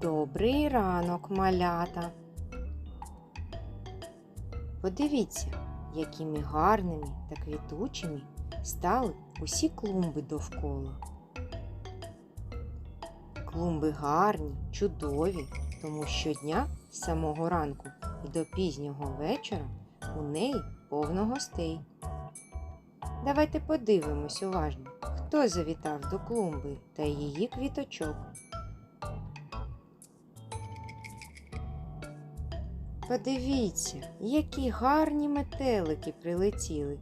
Добрий ранок, малята. Подивіться, якими гарними та квітучими стали усі клумби довкола. Клумби гарні, чудові, тому щодня з самого ранку і до пізнього вечора у неї повно гостей. Давайте подивимось уважно, хто завітав до клумби та її квіточок. Подивіться, які гарні метелики прилетіли.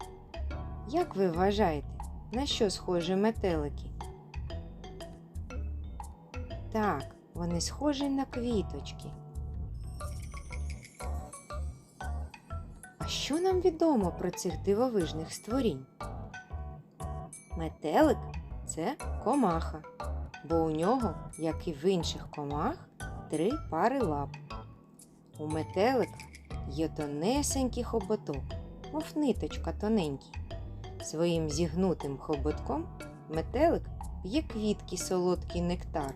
Як ви вважаєте, на що схожі метелики? Так, вони схожі на квіточки. А що нам відомо про цих дивовижних створінь? Метелик це комаха, бо у нього, як і в інших комах, три пари лап. У метелика є тонесенький хоботок, мов ниточка тоненький. Своїм зігнутим хоботком метелик п'є квітки солодкий нектар.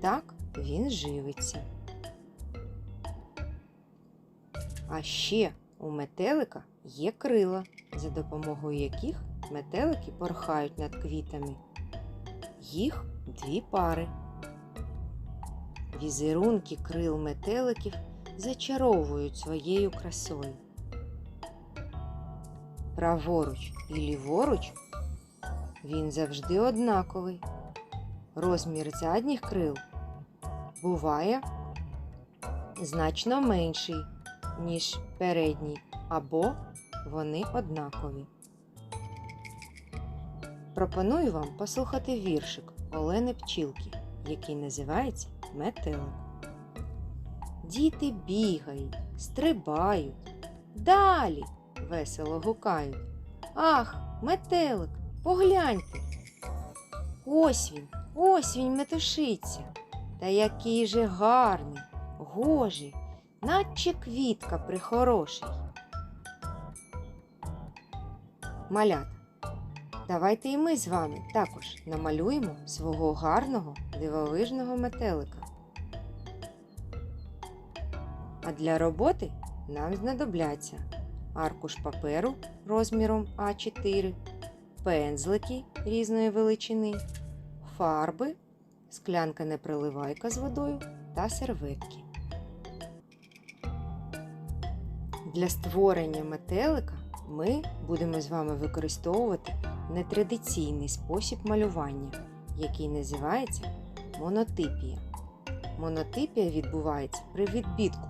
Так він живиться. А ще у метелика є крила, за допомогою яких метелики порхають над квітами. Їх дві пари. Візерунки крил метеликів зачаровують своєю красою. Праворуч і ліворуч він завжди однаковий. Розмір задніх крил буває значно менший, ніж передній, або вони однакові. Пропоную вам послухати віршик Олени Пчілки, який називається Метелик. Діти бігають, стрибають, далі весело гукають. Ах, метелик, погляньте. Ось він, ось він метушиться. Та який же гарний, гожий, наче квітка прихороший. Малята, давайте і ми з вами також намалюємо свого гарного дивовижного метелика. А для роботи нам знадобляться аркуш паперу розміром А4, пензлики різної величини, фарби, склянка непроливайка з водою та серветки. Для створення метелика ми будемо з вами використовувати нетрадиційний спосіб малювання, який називається монотипія. Монотипія відбувається при відбитку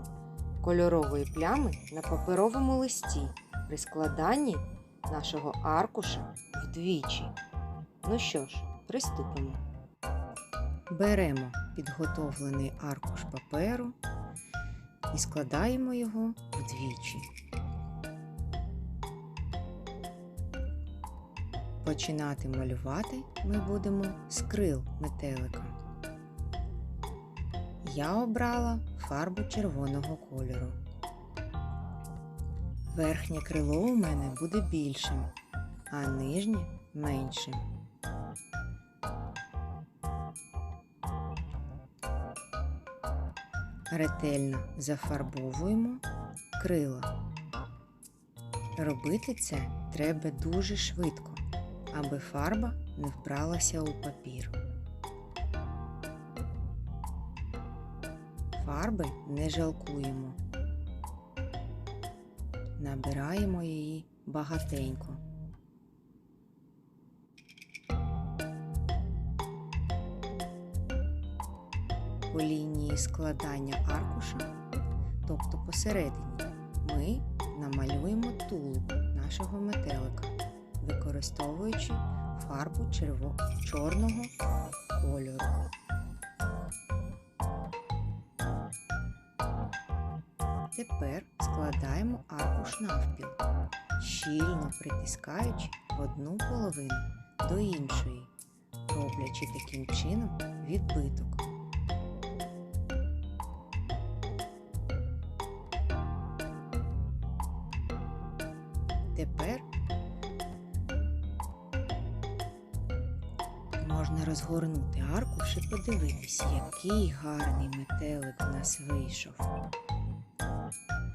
кольорової плями на паперовому листі при складанні нашого аркуша вдвічі. Ну що ж, приступимо. Беремо підготовлений аркуш паперу і складаємо його вдвічі. Починати малювати ми будемо з крил метелика. Я обрала фарбу червоного кольору. Верхнє крило у мене буде більшим, а нижнє меншим. Ретельно зафарбовуємо крила. Робити це треба дуже швидко, аби фарба не вбралася у папір. Фарби не жалкуємо. Набираємо її багатенько. По лінії складання аркуша, тобто посередині, ми намалюємо тулуб нашого метелика, використовуючи фарбу черво... чорного кольору. Тепер складаємо аркуш навпіл, щільно притискаючи одну половину до іншої, роблячи таким чином відбиток. Тепер можна розгорнути аркуш і подивитись, який гарний метелик в нас вийшов.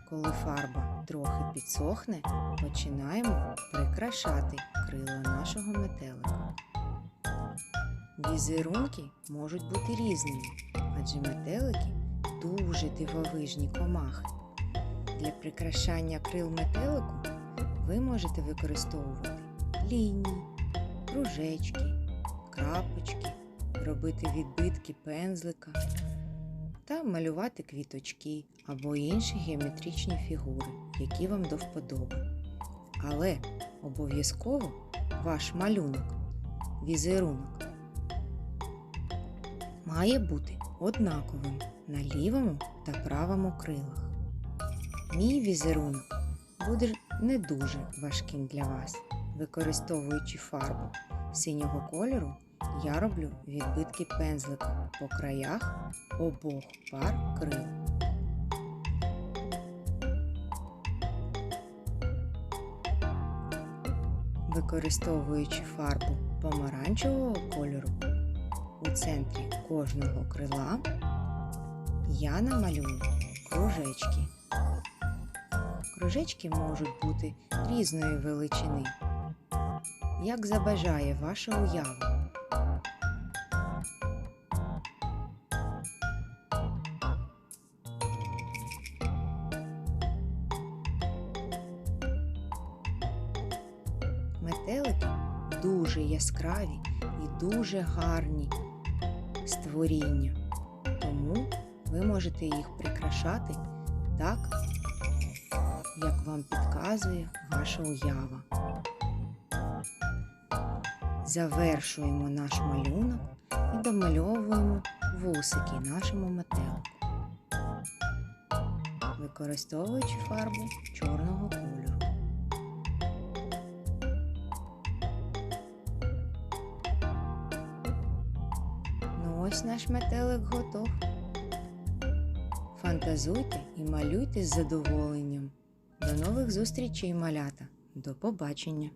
Коли фарба трохи підсохне, починаємо прикрашати крила нашого метелика. Візерунки можуть бути різними, адже метелики дуже дивовижні комахи. Для прикрашання крил метелику ви можете використовувати лінії, кружечки, крапочки, робити відбитки пензлика та малювати квіточки або інші геометричні фігури, які вам до вподоби. Але обов'язково ваш малюнок, візерунок має бути однаковим на лівому та правому крилах. Мій візерунок буде не дуже важким для вас. Використовуючи фарбу синього кольору, я роблю відбитки пензлика по краях обох пар крил. Використовуючи фарбу помаранчевого кольору, у центрі кожного крила я намалюю кружечки. Кружечки можуть бути різної величини, як забажає ваша уява. Метелики дуже яскраві і дуже гарні створіння, тому ви можете їх прикрашати так, як вам підказує ваша уява. Завершуємо наш малюнок і домальовуємо вусики нашому метелику, використовуючи фарбу чорного кольору. Ось наш метелик готов. Фантазуйте і малюйте з задоволенням. До нових зустрічей, малята. До побачення!